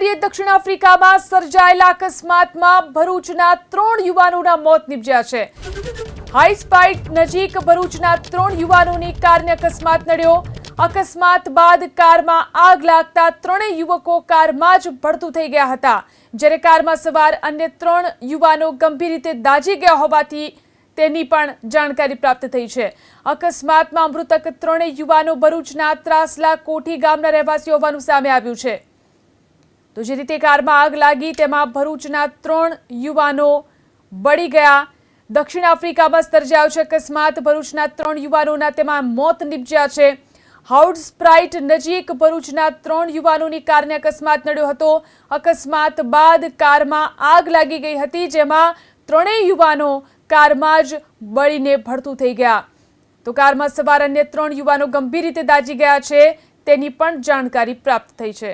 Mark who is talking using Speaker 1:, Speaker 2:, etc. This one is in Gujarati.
Speaker 1: કરીએ દક્ષિણ આફ્રિકામાં સર્જાયેલા અકસ્માતમાં ભરૂચના ત્રણ યુવાનોના મોત નિપજ્યા છે. હાઈ નજીક ભરૂચના ત્રણ યુવાનોની કારને અકસ્માત નડ્યો. અકસ્માત બાદ કારમાં આગ લાગતા ત્રણેય યુવકો કારમાં જ ભડતું થઈ ગયા હતા. જ્યારે કારમાં સવાર અન્ય ત્રણ યુવાનો ગંભીર રીતે દાઝી ગયા હોવાથી તેની પણ જાણકારી પ્રાપ્ત થઈ છે. અકસ્માતમાં મૃતક ત્રણેય યુવાનો ભરૂચના ત્રાસલા કોઠી ગામના રહેવાસી હોવાનું સામે આવ્યું છે. તો જે રીતે કારમાં આગ લાગી, તેમાં ભરૂચના ત્રણ યુવાનો બળી ગયા. દક્ષિણ આફ્રિકામાં સર્જાયો છે. અકસ્માત, ભરૂચના ત્રણ યુવાનોના તેમાં મોત નીપજ્યા છે. હાઉડ સ્પ્રાઇટ નજીક ભરૂચના ત્રણ યુવાનોની કારને અકસ્માત નડ્યો હતો. અકસ્માત બાદ કારમાં આગ લાગી ગઈ હતી, જેમાં ત્રણેય યુવાનો કારમાં જ બળીને ભડતું થઈ ગયા. તો કારમાં સવાર અન્ય ત્રણ યુવાનો ગંભીર રીતે દાઝી ગયા છે, તેની પણ જાણકારી પ્રાપ્ત થઈ છે.